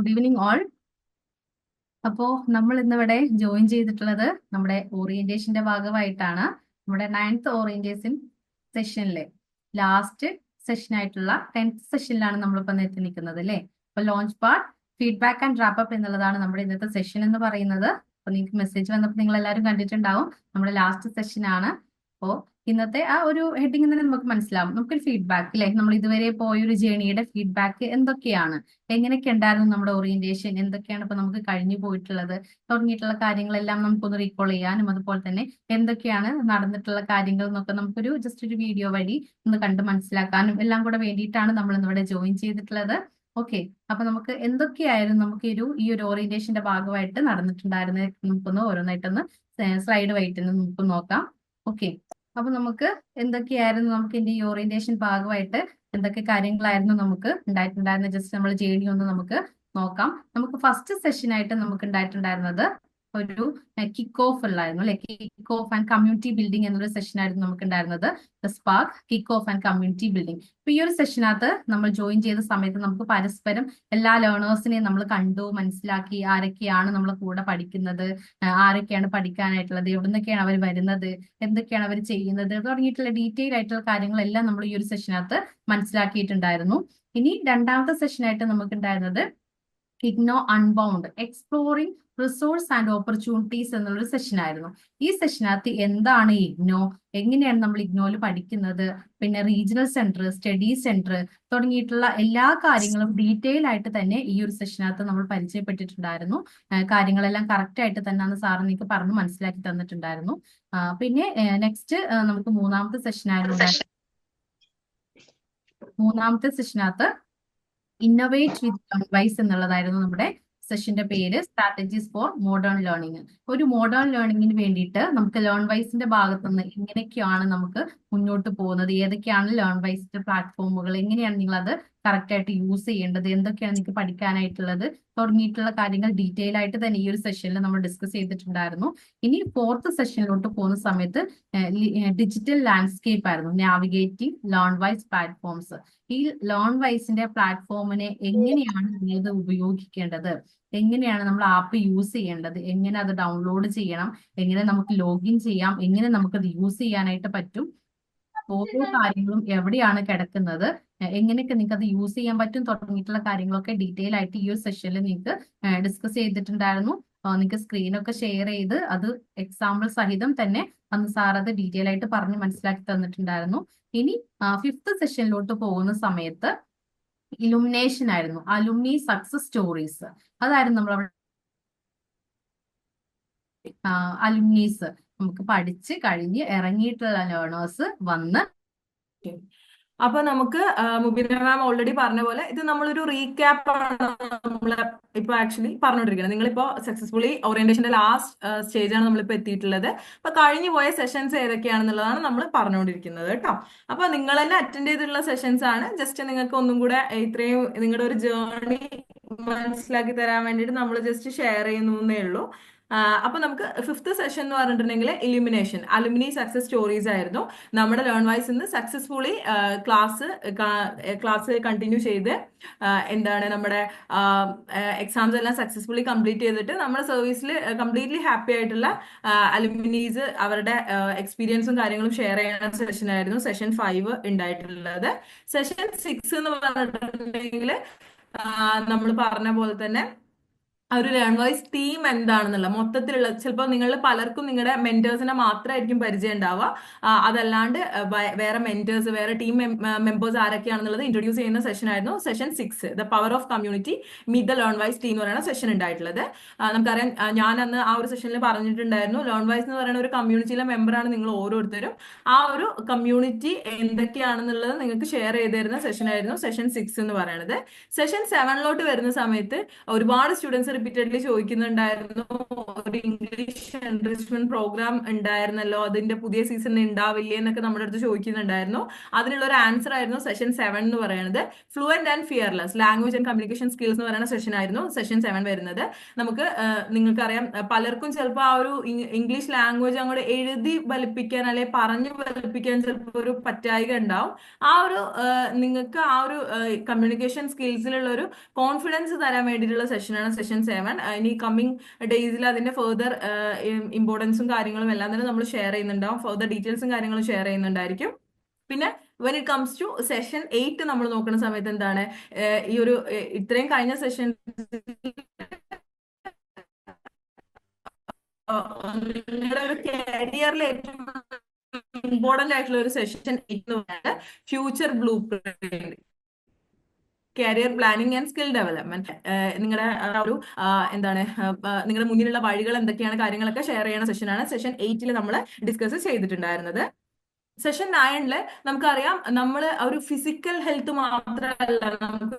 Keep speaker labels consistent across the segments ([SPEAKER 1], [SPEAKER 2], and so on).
[SPEAKER 1] Good evening all അപ്പോ നമ്മൾ ഇന്നിവിടെ ജോയിൻ ചെയ്തിട്ടുള്ളത് നമ്മുടെ ഓറിയന്റേഷന്റെ ഭാഗമായിട്ടാണ്. നമ്മുടെ നയൻത്ത് ഓറിയന്റേഷൻ സെഷനിലെ ലാസ്റ്റ് സെഷൻ ആയിട്ടുള്ള ടെൻത്ത് സെഷനിലാണ് നമ്മളിപ്പോ എത്തി നിൽക്കുന്നത് അല്ലേ? അപ്പൊ launch part feedback and wrap എന്നുള്ളതാണ് നമ്മുടെ ഇന്നത്തെ സെഷൻ എന്ന് പറയുന്നത്. അപ്പൊ നിങ്ങൾക്ക് മെസ്സേജ് വന്നപ്പോൾ നിങ്ങൾ എല്ലാവരും കണ്ടിട്ടുണ്ടാവും. നമ്മുടെ ലാസ്റ്റ് സെഷൻ ആണ്. അപ്പോ ഇന്നത്തെ ആ ഒരു ഹെഡിങ് തന്നെ നമുക്ക് മനസ്സിലാവും. നമുക്കൊരു ഫീഡ്ബാക്ക് അല്ലെ നമ്മൾ ഇതുവരെ പോയ ഒരു ജേണിയുടെ ഫീഡ്ബാക്ക് എന്തൊക്കെയാണ്? എങ്ങനെയൊക്കെ ഉണ്ടായിരുന്നു നമ്മുടെ ഓറിയന്റേഷൻ എന്തൊക്കെയാണ് ഇപ്പൊ നമുക്ക് കഴിഞ്ഞു പോയിട്ടുള്ളത്? തുടങ്ങിയിട്ടുള്ള കാര്യങ്ങളെല്ലാം നമുക്കൊന്ന് റീകോൾ ചെയ്യാനും അതുപോലെ തന്നെ എന്തൊക്കെയാണ് നടന്നിട്ടുള്ള കാര്യങ്ങൾ എന്നൊക്കെ നമുക്കൊരു ജസ്റ്റ് ഒരു വീഡിയോ വഴി ഒന്ന് കണ്ട് മനസ്സിലാക്കാനും എല്ലാം കൂടെ വേണ്ടിയിട്ടാണ് നമ്മൾ ഇന്നിവിടെ ജോയിൻ ചെയ്തിട്ടുള്ളത്. ഓക്കെ അപ്പൊ നമുക്ക് എന്തൊക്കെയായിരുന്നു നമുക്ക് ഒരു ഈ ഒരു ഓറിയന്റേഷന്റെ ഭാഗമായിട്ട് നടന്നിട്ടുണ്ടായിരുന്നത്? നമുക്കൊന്ന് ഓരോന്നായിട്ടൊന്ന് സ്ലൈഡ് വൈറ്റ് നമുക്ക് നോക്കാം. ഓക്കെ അപ്പൊ നമുക്ക് എന്തൊക്കെയായിരുന്നു നമുക്ക് ഇതിന്റെ ഈ ഓറിയന്റേഷൻ ഭാഗമായിട്ട് എന്തൊക്കെ കാര്യങ്ങളായിരുന്നു നമുക്ക് ഉണ്ടായിട്ടുണ്ടായിരുന്നത്? ജസ്റ്റ് നമ്മൾ ജേണി ഒന്ന് നമുക്ക് നോക്കാം. നമുക്ക് ഫസ്റ്റ് സെഷൻ ആയിട്ട് നമുക്ക് ഉണ്ടായിട്ടുണ്ടായിരുന്നത് ഒരു കിക്ക് ഓഫ് ഉള്ളായിരുന്നു അല്ലെ? Kick off and community building എന്നൊരു സെഷൻ ആയിരുന്നു നമുക്ക് ഉണ്ടായിരുന്നത് the spark kick off and community building അപ്പൊ ഈ ഒരു സെഷനകത്ത് നമ്മൾ ജോയിൻ ചെയ്ത സമയത്ത് നമുക്ക് പരസ്പരം എല്ലാ ലേണേഴ്സിനെയും നമ്മൾ കണ്ടു മനസ്സിലാക്കി ആരൊക്കെയാണ് നമ്മൾ കൂടെ പഠിക്കുന്നത് ആരൊക്കെയാണ് പഠിക്കാനായിട്ടുള്ളത് എവിടെ നിന്നൊക്കെയാണ് അവർ വരുന്നത് എന്തൊക്കെയാണ് അവർ ചെയ്യുന്നത് തുടങ്ങിയിട്ടുള്ള ഡീറ്റെയിൽ ആയിട്ടുള്ള കാര്യങ്ങളെല്ലാം നമ്മൾ ഈ ഒരു സെഷനകത്ത് മനസ്സിലാക്കിയിട്ടുണ്ടായിരുന്നു. ഇനി രണ്ടാമത്തെ സെഷനായിട്ട് നമുക്ക് ഉണ്ടായിരുന്നത് IGNOU unbound exploring resource and opportunities എന്നുള്ളൊരു സെഷൻ ആയിരുന്നു ഈ സെഷനകത്ത് എന്താണ് ഇഗ്നോ എങ്ങനെയാണ് നമ്മൾ ഇഗ്നോയിൽ പഠിക്കുന്നത്? പിന്നെ റീജിയണൽ സെന്റർ സ്റ്റഡി സെന്റർ തുടങ്ങിയിട്ടുള്ള എല്ലാ കാര്യങ്ങളും ഡീറ്റെയിൽ ആയിട്ട് തന്നെ ഈ ഒരു സെഷനകത്ത് നമ്മൾ പരിചയപ്പെട്ടിട്ടുണ്ടായിരുന്നു. കാര്യങ്ങളെല്ലാം കറക്റ്റ് ആയിട്ട് തന്നെയാണ് അന്ന് സാറ് നിങ്ങൾക്ക് പറഞ്ഞു മനസ്സിലാക്കി തന്നിട്ടുണ്ടായിരുന്നു. പിന്നെ നെക്സ്റ്റ് നമുക്ക് മൂന്നാമത്തെ സെഷൻ ആയിരുന്നു മൂന്നാമത്തെ സെഷനകത്ത് ഇന്നോവേറ്റ് വിത്ത് അഡ്വൈസ് എന്നുള്ളതായിരുന്നു നമ്മുടെ സെഷന്റെ പേര്. സ്ട്രാറ്റജീസ് ഫോർ മോഡേൺ ലേണിംഗ് ഒരു മോഡേൺ ലേണിംഗിന് വേണ്ടിയിട്ട് നമുക്ക് ലേൺ വൈസിന്റെ ഭാഗത്തുനിന്ന് എങ്ങനെയൊക്കെയാണ് നമുക്ക് മുന്നോട്ട് പോകുന്നത്? ഏതൊക്കെയാണ് ലേൺ വൈസിന്റെ പ്ലാറ്റ്ഫോമുകൾ എങ്ങനെയാണ് നിങ്ങൾ അത് കറക്റ്റ് ആയിട്ട് യൂസ് ചെയ്യേണ്ടത്? എന്തൊക്കെയാണ് നിങ്ങൾക്ക് പഠിക്കാനായിട്ടുള്ളത്? തുടങ്ങിയിട്ടുള്ള കാര്യങ്ങൾ ഡീറ്റെയിൽ ആയിട്ട് തന്നെ ഈ ഒരു സെഷനിൽ നമ്മൾ ഡിസ്കസ് ചെയ്തിട്ടുണ്ടായിരുന്നു. ഇനി ഫോർത്ത് സെഷനിലോട്ട് പോകുന്ന സമയത്ത് ഡിജിറ്റൽ ലാൻഡ്സ്കേപ്പ് ആയിരുന്നു. നാവിഗേറ്റിംഗ് ലേൺ വൈസ് പ്ലാറ്റ്ഫോംസ് ഈ ലേൺ വൈസിന്റെ പ്ലാറ്റ്ഫോമിനെ എങ്ങനെയാണ് നിങ്ങൾ ഉപയോഗിക്കേണ്ടത്? എങ്ങനെയാണ് നമ്മൾ ആപ്പ് യൂസ് ചെയ്യേണ്ടത്? എങ്ങനെ അത് ഡൗൺലോഡ് ചെയ്യണം? എങ്ങനെ നമുക്ക് ലോഗിൻ ചെയ്യാം? എങ്ങനെ നമുക്ക് നമുക്കത് യൂസ് ചെയ്യാനായിട്ട് പറ്റും? ഓരോ കാര്യങ്ങളും എവിടെയാണ് കിടക്കുന്നത്? എങ്ങനെയൊക്കെ നിങ്ങൾക്ക് അത് യൂസ് ചെയ്യാൻ പറ്റും തുടങ്ങിയിട്ടുള്ള കാര്യങ്ങളൊക്കെ ഡീറ്റെയിൽ ആയിട്ട് ഈ ഒരു സെഷനിൽ നിങ്ങൾക്ക് ഡിസ്കസ് ചെയ്തിട്ടുണ്ടായിരുന്നു. നിങ്ങൾക്ക് സ്ക്രീനൊക്കെ ഷെയർ ചെയ്ത് അത് എക്സാമ്പിൾ സഹിതം തന്നെ അന്ന് സാർ അത് ഡീറ്റെയിൽ ആയിട്ട് പറഞ്ഞ് മനസ്സിലാക്കി തന്നിട്ടുണ്ടായിരുന്നു. ഇനി ഫിഫ്ത്ത് സെഷനിലോട്ട് പോകുന്ന സമയത്ത് ഇലുമിനേഷൻ ആയിരുന്നു. അലുമിനി സക്സസ് സ്റ്റോറീസ് അതായിരുന്നു നമ്മൾ അവിടെ അലുമിനീസ് നമുക്ക് പഠിച്ച് കഴിഞ്ഞ് ഇറങ്ങിയിട്ടുള്ള ലേണേഴ്സ് വന്ന്
[SPEAKER 2] അപ്പൊ നമുക്ക് മുബീന മാം ഓൾറെഡി പറഞ്ഞ പോലെ ഇത് നമ്മളൊരു റീക്യാപ്പ് ആണ് നമ്മൾ ഇപ്പൊ ആക്ച്വലി പറഞ്ഞുകൊണ്ടിരിക്കുന്നത് നിങ്ങളിപ്പോ സക്സസ്ഫുള്ളി ഓറിയന്റേഷന്റെ ലാസ്റ്റ് സ്റ്റേജ് ആണ് നമ്മളിപ്പോ എത്തിയിട്ടുള്ളത്. അപ്പൊ കഴിഞ്ഞു പോയ സെഷൻസ് ഏതൊക്കെയാണെന്നുള്ളതാണ് നമ്മൾ പറഞ്ഞുകൊണ്ടിരിക്കുന്നത് കേട്ടോ. അപ്പൊ നിങ്ങൾ തന്നെ അറ്റൻഡ് ചെയ്തിട്ടുള്ള സെഷൻസ് ആണ്. ജസ്റ്റ് നിങ്ങൾക്ക് ഒന്നും കൂടെ ഇത്രയും നിങ്ങളുടെ ഒരു ജേർണി മനസ്സിലാക്കി തരാൻ വേണ്ടിയിട്ട് നമ്മൾ ജസ്റ്റ് ഷെയർ ചെയ്യുന്നു എന്നേ ഉള്ളൂ. അപ്പൊ നമുക്ക് ഫിഫ്ത് സെഷൻ എന്ന് പറഞ്ഞിട്ടുണ്ടെങ്കിൽ ഇലിമിനേഷൻ അലുമിനി സക്സസ് സ്റ്റോറീസ് ആയിരുന്നു. നമ്മുടെ ലേൺ വൈസ് ഇന്ന് സക്സസ്ഫുള്ളി ക്ലാസ് ക്ലാസ് കണ്ടിന്യൂ ചെയ്ത് എന്താണ് നമ്മുടെ എക്സാംസ് എല്ലാം സക്സസ്ഫുള്ളി കംപ്ലീറ്റ് ചെയ്തിട്ട് നമ്മുടെ സർവീസിൽ കംപ്ലീറ്റ്ലി ഹാപ്പി ആയിട്ടുള്ള അലുമിനീസ് അവരുടെ എക്സ്പീരിയൻസും കാര്യങ്ങളും ഷെയർ ചെയ്യുന്ന സെഷൻ ആയിരുന്നു. സെഷൻ ഫൈവ് ഉണ്ടായിട്ടുള്ളത്. സെഷൻ സിക്സ് എന്ന് പറഞ്ഞിട്ടുണ്ടെങ്കിൽ നമ്മൾ പറഞ്ഞ പോലെ തന്നെ ആ ഒരു ലേൺ വോയിസ് തീം എന്താണെന്നുള്ള മൊത്തത്തിലുള്ള ചിലപ്പോൾ നിങ്ങൾ പലർക്കും നിങ്ങളുടെ മെന്റേഴ്സിനെ മാത്രമായിരിക്കും പരിചയം ഉണ്ടാവുക അതല്ലാണ്ട് വേറെ മെന്റേഴ്സ് വേറെ ടീം മെമ്പേഴ്സ് ആരൊക്കെയാണെന്നുള്ളത് ഇൻട്രൊഡ്യൂസ് ചെയ്യുന്ന സെഷൻ ആയിരുന്നു session six the power of community meet the LearnWise team എന്ന് പറയുന്ന സെഷൻ ഉണ്ടായിട്ടുള്ളത് നമുക്കറിയാം ഞാൻ അന്ന് ആ ഒരു സെഷനിൽ പറഞ്ഞിട്ടുണ്ടായിരുന്നു. ലേൺ വൈസ് എന്ന് പറയുന്ന ഒരു കമ്മ്യൂണിറ്റിയിലെ മെമ്പറാണ് നിങ്ങൾ ഓരോരുത്തരും. ആ ഒരു കമ്മ്യൂണിറ്റി എന്തൊക്കെയാണെന്നുള്ളത് നിങ്ങൾക്ക് ഷെയർ ചെയ്ത് തരുന്ന സെഷൻ ആയിരുന്നു സെഷൻ സിക്സ് എന്ന് പറയുന്നത്. സെഷൻ സെവനിലോട്ട് വരുന്ന സമയത്ത് ഒരുപാട് സ്റ്റുഡൻസ് റിപ്പീറ്റഡ്ലി ചോദിക്കുന്നുണ്ടായിരുന്നു ഒരു ഇംഗ്ലീഷ് എൻറിച്ച്മെന്റ് പ്രോഗ്രാം ഉണ്ടായിരുന്നല്ലോ അതിന്റെ പുതിയ സീസൺ ഉണ്ടാവില്ലേ എന്നൊക്കെ നമ്മുടെ അടുത്ത് ചോദിക്കുന്നുണ്ടായിരുന്നു. അതിനുള്ള ഒരു ആൻസർ ആയിരുന്നു സെഷൻ സെവൻ എന്ന് പറയുന്നത്. Fluent and fearless language and communication skills എന്ന് പറയുന്ന സെഷൻ ആയിരുന്നു സെഷൻ സെവൻ വരുന്നത്. നമുക്ക് നിങ്ങൾക്കറിയാം പലർക്കും ചിലപ്പോൾ ആ ഒരു ഇംഗ്ലീഷ് ലാംഗ്വേജ് അങ്ങോട്ട് എഴുതി ഫലിപ്പിക്കാൻ അല്ലെ പറഞ്ഞു ഫലിപ്പിക്കാൻ ചിലപ്പോൾ ഒരു പറ്റായിക ഉണ്ടാവും ആ ഒരു നിങ്ങൾക്ക് ആ ഒരു കമ്മ്യൂണിക്കേഷൻ സ്കിൽസിലുള്ള ഒരു കോൺഫിഡൻസ് തരാൻ വേണ്ടിയിട്ടുള്ള സെഷനാണ് സെഷൻ സെവൻ ഇനി കമ്മിങ് ഡേയ്സിൽ അതിന്റെ ഫെർദർ ഇമ്പോർട്ടൻസും കാര്യങ്ങളും എല്ലാം തന്നെ നമ്മൾ ഷെയർ ചെയ്യുന്നുണ്ടാവും. ഫെർദർ ഡീറ്റെയിൽസും കാര്യങ്ങളും ഷെയർ ചെയ്യുന്നുണ്ടായിരിക്കും. പിന്നെ when it comes to session eight നമ്മൾ നോക്കുന്ന സമയത്ത് എന്താണ്? ഈ ഒരു ഇത്രയും കഴിഞ്ഞ സെഷൻ നിങ്ങളുടെ ഒരു കരിയറിൽ ഏറ്റവും ഇമ്പോർട്ടന്റ് ആയിട്ടുള്ള ഒരു session future blueprint career planning and skill development നിങ്ങളുടെ ഒരു എന്താണ് നിങ്ങളുടെ മുന്നിലുള്ള വഴികൾ എന്തൊക്കെയാണ് കാര്യങ്ങളൊക്കെ ഷെയർ ചെയ്യുന്ന സെഷനാണ് സെഷൻ എയ്റ്റിൽ നമ്മൾ ഡിസ്കസ് ചെയ്തിട്ടുണ്ടായിരുന്നത്. സെഷൻ നയനിൽ നമുക്കറിയാം നമ്മൾ ഒരു ഫിസിക്കൽ ഹെൽത്ത് മാത്രമല്ല നമുക്ക്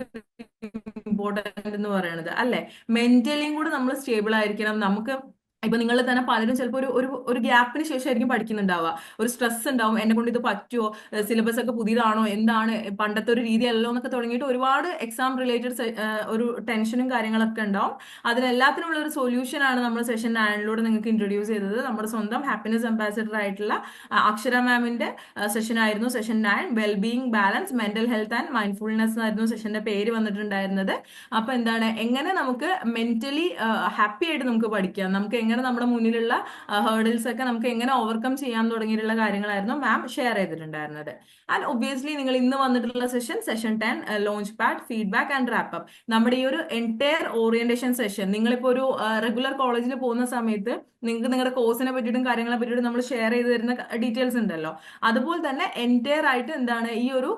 [SPEAKER 2] ഇമ്പോർട്ടന്റ് എന്ന് പറയുന്നത് അല്ലെ? മെന്റലിയും കൂടെ നമ്മൾ സ്റ്റേബിൾ ആയിരിക്കണം. നമുക്ക് ഇപ്പൊ നിങ്ങൾ തന്നെ പലരും ചിലപ്പോൾ ഒരു ഒരു ഗ്യാപ്പിന് ശേഷമായിരിക്കും പഠിക്കുന്നുണ്ടാവുക. ഒരു സ്ട്രെസ് ഉണ്ടാവും. എന്നെ കൊണ്ട് ഇത് പറ്റുമോ സിലബസ് ഒക്കെ പുതിയതാണോ? എന്താണ്? പണ്ടത്തെ ഒരു രീതിയല്ലോ എന്നൊക്കെ തുടങ്ങിയിട്ട് ഒരുപാട് എക്സാം റിലേറ്റഡ് ഒരു ടെൻഷനും കാര്യങ്ങളൊക്കെ ഉണ്ടാവും. അതിനെല്ലാത്തിനുമുള്ള ഒരു സൊല്യൂഷൻ ആണ് നമ്മൾ സെഷൻ നയനിലൂടെ നിങ്ങൾക്ക് ഇൻട്രൊഡ്യൂസ് ചെയ്തത്. നമ്മുടെ സ്വന്തം ഹാപ്പിനെസ് അംബാസിഡർ ആയിട്ടുള്ള അക്ഷര മാമിന്റെ സെഷൻ ആയിരുന്നു session nine wellbeing balance mental health and mindfulness ആയിരുന്നു സെഷന്റെ പേര് വന്നിട്ടുണ്ടായിരുന്നത്. അപ്പൊ എന്താണ്? എങ്ങനെ നമുക്ക് മെന്റലി ഹാപ്പി ആയിട്ട് നമുക്ക് പഠിക്കാം? നമുക്ക് എങ്ങനെ നമ്മുടെ മുന്നിലുള്ള ഹേർഡിൽസ് ഒക്കെ നമുക്ക് എങ്ങനെ ഓവർകം ചെയ്യാൻ തുടങ്ങിയിട്ടുള്ള കാര്യങ്ങളായിരുന്നു മാം ഷെയർ ചെയ്തിട്ടുണ്ടായിരുന്നത്. ആൻഡ് ഒബ്വിയസ്ലി നിങ്ങൾ ഇന്ന് വന്നിട്ടുള്ള session session ten launchpad feedback and wrap up നമ്മുടെ ഈ ഒരു എന്റയർ ഓറിയന്റേഷൻ സെഷൻ നിങ്ങളിപ്പോൾ ഒരു റെഗുലർ കോളേജിൽ പോകുന്ന സമയത്ത് നിങ്ങൾക്ക് നിങ്ങളുടെ കോഴ്സിനെ പറ്റിയിട്ടും കാര്യങ്ങളെ പറ്റിയിട്ടും നമ്മൾ ഷെയർ ചെയ്ത് തരുന്ന ഡീറ്റെയിൽസ് ഉണ്ടല്ലോ. അതുപോലെ തന്നെ എന്റയർ ആയിട്ട് എന്താണ് ഈ ഒരു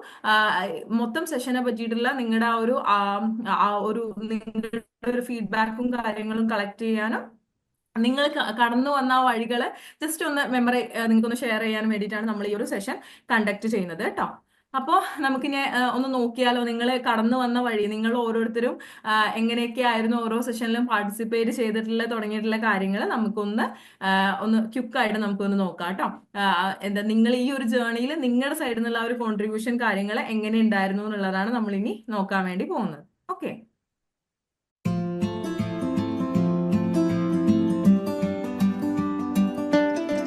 [SPEAKER 2] മൊത്തം സെഷനെ പറ്റിയിട്ടുള്ള നിങ്ങളുടെ ആ ഒരു ഒരു നിങ്ങളുടെ ഒരു ഫീഡ്ബാക്കും കാര്യങ്ങളും കളക്ട് ചെയ്യാനും നിങ്ങൾ കടന്നു വന്ന ആ വഴികൾ ജസ്റ്റ് ഒന്ന് മെമ്മറി നിങ്ങൾക്കൊന്ന് ഷെയർ ചെയ്യാൻ വേണ്ടിയിട്ടാണ് നമ്മൾ ഈ ഒരു സെഷൻ കണ്ടക്ട് ചെയ്യുന്നത് കേട്ടോ. അപ്പോൾ നമുക്കിനി ഒന്ന് നോക്കിയാലോ നിങ്ങൾ കടന്നു വന്ന വഴി നിങ്ങൾ ഓരോരുത്തരും എങ്ങനെയൊക്കെ ആയിരുന്നു ഓരോ സെഷനിലും പാർട്ടിസിപ്പേറ്റ് ചെയ്തിട്ടുള്ള തുടങ്ങിയിട്ടുള്ള കാര്യങ്ങൾ നമുക്കൊന്ന് ഒന്ന് ക്യുക്കായിട്ട് നമുക്കൊന്ന് നോക്കാം കേട്ടോ. എന്താ നിങ്ങൾ ഈ ഒരു ജേർണിയിൽ നിങ്ങളുടെ സൈഡിൽ നിന്നുള്ള ഒരു കോൺട്രിബ്യൂഷൻ കാര്യങ്ങൾ എങ്ങനെ ഉണ്ടായിരുന്നു എന്നുള്ളതാണ് നമ്മളിനി നോക്കാൻ വേണ്ടി പോകുന്നത്. Okay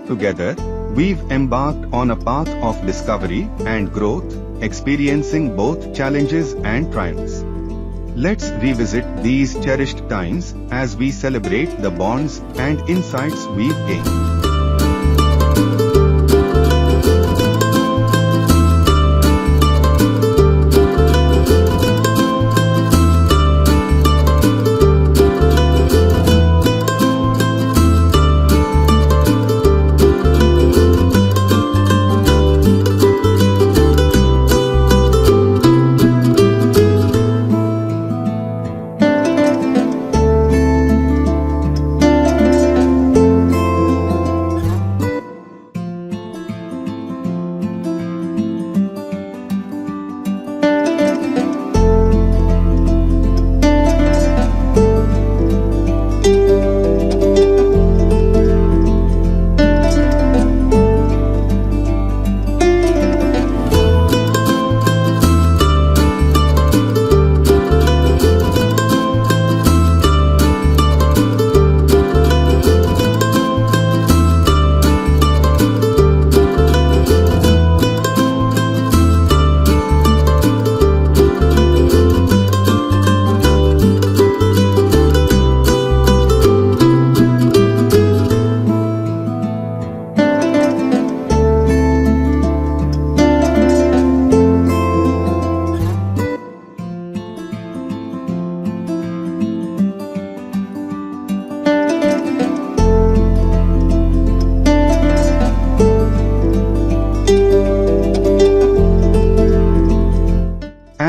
[SPEAKER 3] Together, we've embarked on a path of discovery and growth, experiencing both challenges and triumphs. Let's revisit these cherished times as we celebrate the bonds and insights we've gained.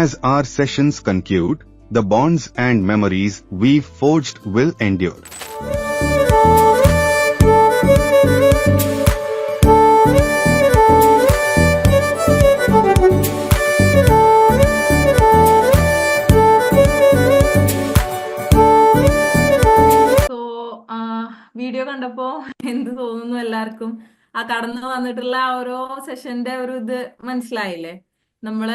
[SPEAKER 3] As our sessions conclude, the bonds and memories we've forged will endure.
[SPEAKER 2] Video കണ്ടപ്പോ എന്ത് തോന്നുന്നു എല്ലാവർക്കും ആ കടന്നു വന്നിട്ടുള്ള ഓരോ സെഷന്റെ ഒരു ഇത് മനസ്സിലായില്ലേ നമ്മൾ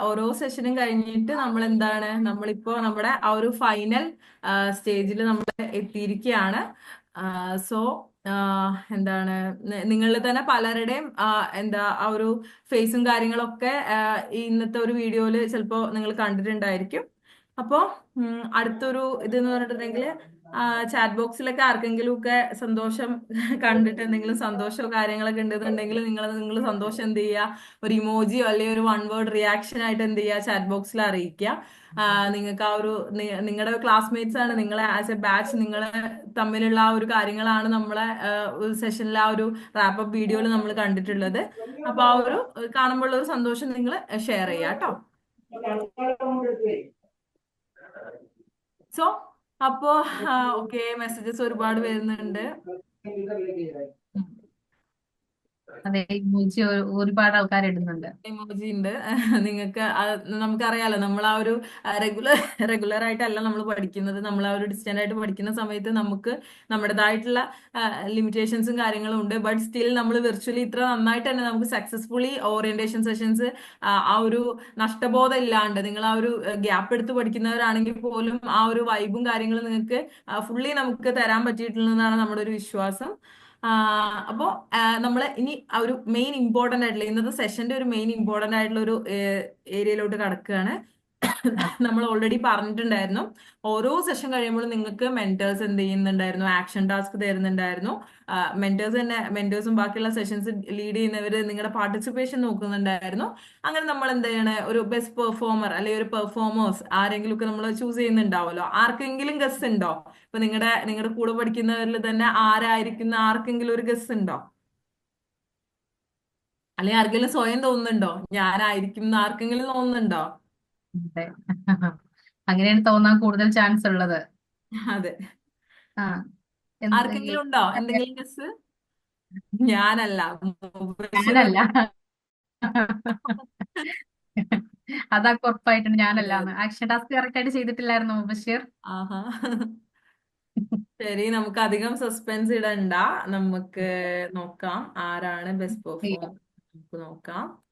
[SPEAKER 2] ഓരോ സെഷനും കഴിഞ്ഞിട്ട് നമ്മൾ എന്താണ് നമ്മളിപ്പോ നമ്മുടെ ആ ഒരു ഫൈനൽ സ്റ്റേജിൽ നമ്മൾ എത്തിയിരിക്കുകയാണ് സോ എന്താണ് നിങ്ങളിൽ തന്നെ പലരുടെയും എന്താ ആ ഒരു ഫേസും കാര്യങ്ങളൊക്കെ ഇന്നത്തെ ഒരു വീഡിയോയിൽ ചിലപ്പോൾ നിങ്ങൾ കണ്ടിട്ടുണ്ടായിരിക്കും. അപ്പോ അടുത്തൊരു ഇത് എന്ന് പറഞ്ഞിട്ടുണ്ടെങ്കിൽ ചാറ്റ് ബോക്സിലൊക്കെ ആർക്കെങ്കിലും ഒക്കെ സന്തോഷം കണ്ടിട്ട് എന്തെങ്കിലും സന്തോഷമോ കാര്യങ്ങളൊക്കെ ഉണ്ടെന്നുണ്ടെങ്കിൽ നിങ്ങൾ നിങ്ങൾ സന്തോഷം എന്ത് ചെയ്യുക ഒരു ഇമോജിയോ അല്ലെങ്കിൽ ഒരു വൺ വേർഡ് റിയാക്ഷൻ ആയിട്ട് എന്ത് ചെയ്യുക ചാറ്റ് ബോക്സിൽ അറിയിക്കുക. നിങ്ങൾക്ക് ആ ഒരു നിങ്ങളുടെ ക്ലാസ്മേറ്റ്സ് ആണ് നിങ്ങളെ ആസ് എ ബാച്ച് നിങ്ങൾ തമ്മിലുള്ള ആ ഒരു കാര്യങ്ങളാണ് നമ്മളെ സെഷനിൽ ആ ഒരു റാപ്പ് അപ്പ് വീഡിയോയിൽ നമ്മൾ കണ്ടിട്ടുള്ളത്. അപ്പൊ ആ ഒരു കാണുമ്പോൾ ഒരു സന്തോഷം നിങ്ങൾ ഷെയർ ചെയ്യാം കേട്ടോ സോ അപ്പോ ഓക്കെ മെസ്സേജസ് ഒരുപാട് വരുന്നുണ്ട്.
[SPEAKER 1] അതെ ഇമോജി ഒരുപാട് ആൾക്കാർ ഇടുന്നുണ്ട്.
[SPEAKER 2] ഇമോജി ഉണ്ട് നിങ്ങൾക്ക് നമുക്കറിയാലോ നമ്മൾ ആ ഒരു റെഗുലർ റെഗുലർ ആയിട്ടല്ല നമ്മൾ പഠിക്കുന്നത്. നമ്മൾ ആ ഒരു ഡിസ്റ്റന്റ് ആയിട്ട് പഠിക്കുന്ന സമയത്ത് നമുക്ക് നമ്മുടേതായിട്ടുള്ള ലിമിറ്റേഷൻസും കാര്യങ്ങളും ഉണ്ട്. ബട്ട് സ്റ്റിൽ നമ്മൾ വെർച്വലി ഇത്ര നന്നായിട്ട് തന്നെ നമുക്ക് സക്സസ്ഫുള്ളി ഓറിയന്റേഷൻ സെഷൻസ് ആ ഒരു നഷ്ടബോധം ഇല്ലാണ്ട് നിങ്ങൾ ആ ഒരു ഗ്യാപ്പ് എടുത്ത് പഠിക്കുന്നവരാണെങ്കിൽ പോലും ആ ഒരു വൈബും കാര്യങ്ങളും നിങ്ങൾക്ക് ഫുള്ളി നമുക്ക് തരാൻ പറ്റിയിട്ടുള്ളതാണ് നമ്മുടെ ഒരു വിശ്വാസം. അപ്പോ നമ്മൾ ഇനി ഒരു മെയിൻ ഇമ്പോർട്ടന്റ് ആയിട്ടുള്ള ഇന്നത്തെ സെഷന്റെ ഒരു മെയിൻ ഇമ്പോർട്ടന്റ് ആയിട്ടുള്ള ഒരു ഏരിയയിലോട്ട് കടക്കുകയാണ്. നമ്മൾ ഓൾറെഡി പറഞ്ഞിട്ടുണ്ടായിരുന്നു. ഓരോ സെഷൻ കഴിയുമ്പോഴും നിങ്ങൾക്ക് മെന്റേഴ്സ് എന്ത് ചെയ്യുന്നുണ്ടായിരുന്നു ആക്ഷൻ ടാസ്ക് തരുന്നുണ്ടായിരുന്നു. മെന്റേഴ്സ് തന്നെ മെന്റേഴ്സും ബാക്കിയുള്ള സെഷൻസ് ലീഡ് ചെയ്യുന്നവർ നിങ്ങളുടെ പാർട്ടിസിപ്പേഷൻ നോക്കുന്നുണ്ടായിരുന്നു. അങ്ങനെ നമ്മൾ എന്ത് ചെയ്യണ ഒരു ബെസ്റ്റ് പെർഫോമർ അല്ലെങ്കിൽ ഒരു പെർഫോമേഴ്സ് ആരെങ്കിലും ഒക്കെ നമ്മൾ ചൂസ് ചെയ്യുന്നുണ്ടാവുമല്ലോ. ആർക്കെങ്കിലും ഗസ് ഉണ്ടോ? ഇപ്പൊ നിങ്ങളുടെ നിങ്ങളുടെ കൂടെ പഠിക്കുന്നവരിൽ തന്നെ ആരായിരിക്കുന്ന ആർക്കെങ്കിലും ഒരു ഗസ് ഉണ്ടോ? അല്ലെങ്കിൽ ആർക്കെങ്കിലും സ്വയം തോന്നുന്നുണ്ടോ? ഞാനായിരിക്കും എന്ന് ആർക്കെങ്കിലും തോന്നുന്നുണ്ടോ?
[SPEAKER 1] അങ്ങനെയാണ് തോന്നാൻ കൂടുതൽ ചാൻസ് ഉള്ളത്.
[SPEAKER 2] അതെ. ആർക്കെങ്കിലും ഉണ്ടോ? എന്തെങ്കിലും ഗസ് ഞാനല്ല.
[SPEAKER 1] ഞാനല്ല. അതൊക്കെ ഉറപ്പായിട്ടുണ്ട് ഞാനല്ലാന്ന് ആക്ഷൻ ടാസ്ക് കറക്റ്റ് ആയിട്ട് ചെയ്തിട്ടില്ലായിരുന്നു മുബഷീർ.
[SPEAKER 2] ആഹാ. ശരി നമുക്ക് അധികം സസ്പെൻസ് ഇടണ്ട. നമുക്ക് നോക്കാം ആരാണ് ബെസ്റ്റ് പെർഫോമർ നമുക്ക് നോക്കാം.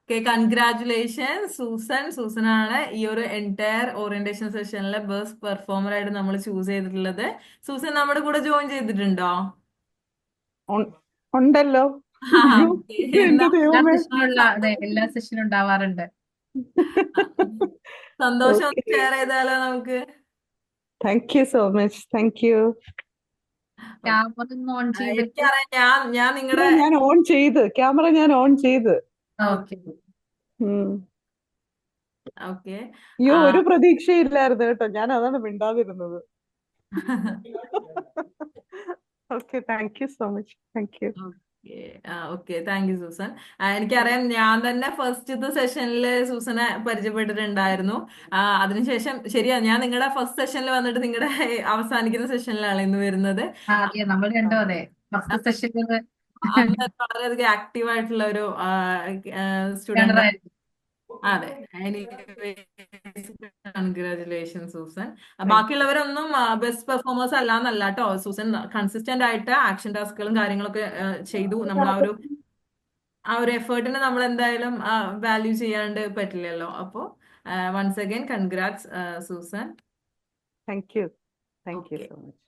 [SPEAKER 2] Okay congratulation Susan. സൂസൻ ആണ് ഈ ഒരു എന്റയർ ഓറിയന്റേഷൻ സെഷനിലെ ബെസ്റ്റ് പെർഫോമർ ആയിട്ട് നമ്മൾ ചൂസ് ചെയ്തിട്ടുള്ളത്. സൂസൻ നമ്മുടെ കൂടെ ജോയിൻ ചെയ്തിട്ടുണ്ടോ?
[SPEAKER 4] ഉണ്ടല്ലോ.
[SPEAKER 1] എല്ലാ സെഷനും ഉണ്ടാവാറുണ്ട്.
[SPEAKER 2] സന്തോഷം ഷെയർ ചെയ്താലോ നമുക്ക്?
[SPEAKER 4] Thank you so much thank you
[SPEAKER 1] camera ഒന്ന് ഓൺ
[SPEAKER 2] ആ,
[SPEAKER 1] ചെയ്തിട്ട്
[SPEAKER 2] എനിക്കറിയാം. ഞാൻ ഞാൻ നിങ്ങളുടെ
[SPEAKER 4] ഞാൻ ഓൺ ചെയ്ത്. ക്യാമറ ഞാൻ ഓൺ ചെയ്ത്.
[SPEAKER 1] ഓക്കെ
[SPEAKER 4] അയ്യോ ഒരു പ്രതീക്ഷയില്ലായിരുന്നു കേട്ടോ. ഞാൻ അതാണ് മിണ്ടാതിരുന്നത്. Okay thank you so much thank you
[SPEAKER 2] okay. Thank you Susan. എനിക്കറിയാം ഞാൻ തന്നെ ഫസ്റ്റത്തെ സെഷനിൽ സൂസനെ പരിചയപ്പെട്ടിട്ടുണ്ടായിരുന്നു. അതിനുശേഷം ശരിയാ ഞാൻ നിങ്ങളുടെ ഫസ്റ്റ് സെഷനിൽ വന്നിട്ട് നിങ്ങളുടെ അവസാനിക്കുന്ന സെഷനിലാണ് ഇന്ന് വരുന്നത്.
[SPEAKER 1] ആ അതെ നമ്മൾ രണ്ടും അതെ. ഫസ്റ്റ് സെഷനിൽ
[SPEAKER 2] അന്ന് വളരെയധികം ആക്റ്റീവ് ആയിട്ടുള്ള ഒരു സ്റ്റുഡന്റ് അതെ. Congratulation Susan. ബാക്കിയുള്ളവരൊന്നും ബെസ്റ്റ് പെർഫോമേഴ്സ് അല്ല എന്നല്ല കേട്ടോ സൂസൻ. കൺസിസ്റ്റന്റ് ആയിട്ട് ആക്ഷൻ ടാസ്കുകളും കാര്യങ്ങളൊക്കെ ചെയ്തു. നമ്മൾ ആ ഒരു ആ ഒരു എഫേർട്ടിനെ നമ്മൾ എന്തായാലും വാല്യൂ ചെയ്യാണ്ട് പറ്റില്ലല്ലോ. അപ്പോ once again congrats Susan.
[SPEAKER 4] Thank you thank you so much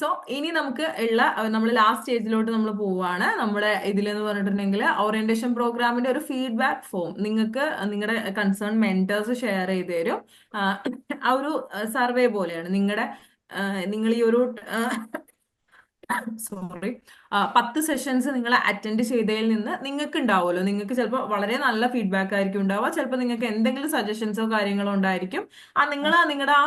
[SPEAKER 2] so ഇനി നമുക്ക് ഉള്ള നമ്മൾ ലാസ്റ്റ് സ്റ്റേജിലോട്ട് നമ്മൾ പോവുകയാണ് നമ്മുടെ ഇതിലെന്ന് പറഞ്ഞിട്ടുണ്ടെങ്കിൽ ഓറിയന്റേഷൻ പ്രോഗ്രാമിന്റെ ഒരു ഫീഡ്ബാക്ക് ഫോം നിങ്ങൾക്ക് നിങ്ങളുടെ കൺസേൺ മെന്റേഴ്സ് ഷെയർ ചെയ്ത് തരും. ആ ഒരു സർവേ പോലെയാണ്. നിങ്ങളുടെ നിങ്ങൾ ഈ ഒരു സോറി പത്ത് സെഷൻസ് നിങ്ങൾ അറ്റൻഡ് ചെയ്തതിൽ നിന്ന് നിങ്ങൾക്ക് ഉണ്ടാവുമല്ലോ നിങ്ങൾക്ക് ചിലപ്പോൾ വളരെ നല്ല ഫീഡ്ബാക്ക് ആയിരിക്കും ഉണ്ടാവുക. ചിലപ്പോൾ നിങ്ങൾക്ക് എന്തെങ്കിലും സജഷൻസോ കാര്യങ്ങളോ ഉണ്ടായിരിക്കും. ആ നിങ്ങൾ നിങ്ങളുടെ ആ